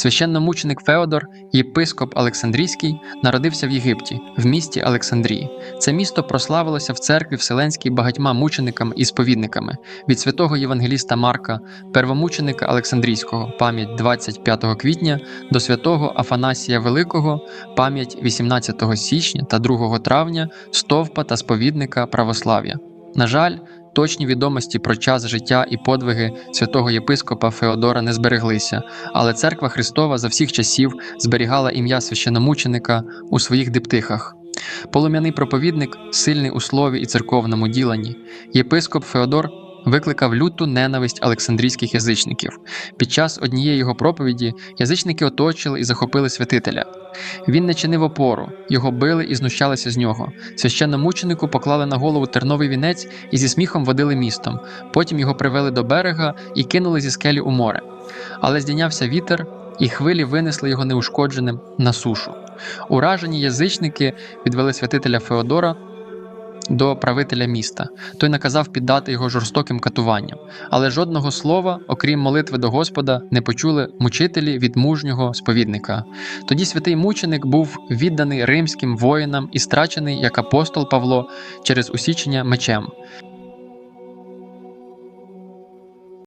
Священномученик Феодор, єпископ Олександрійський, народився в Єгипті, в місті Олександрії. Це місто прославилося в церкві Вселенській багатьма мучениками і сповідниками від святого Євангеліста Марка, первомученика Олександрійського, пам'ять 25 квітня, до святого Афанасія Великого, пам'ять 18 січня та 2 травня, стовпа та сповідника православ'я. На жаль, точні відомості про час життя і подвиги святого єпископа Феодора не збереглися, але церква Христова за всіх часів зберігала ім'я священомученика у своїх диптихах. Полум'яний проповідник, сильний у слові і церковному діленні. Єпископ Феодор викликав люту ненависть олександрійських язичників. Під час однієї його проповіді язичники оточили і захопили святителя. Він не чинив опору, його били і знущалися з нього. Священномученику поклали на голову терновий вінець і зі сміхом водили містом. Потім його привели до берега і кинули зі скелі у море. Але здійнявся вітер, і хвилі винесли його неушкодженим на сушу. Уражені язичники відвели святителя Феодора до правителя міста. Той наказав піддати його жорстоким катуванням, але жодного слова, окрім молитви до Господа, не почули мучителі від мужнього сповідника. Тоді святий мученик був відданий римським воїнам і страчений як апостол Павло через усічення мечем.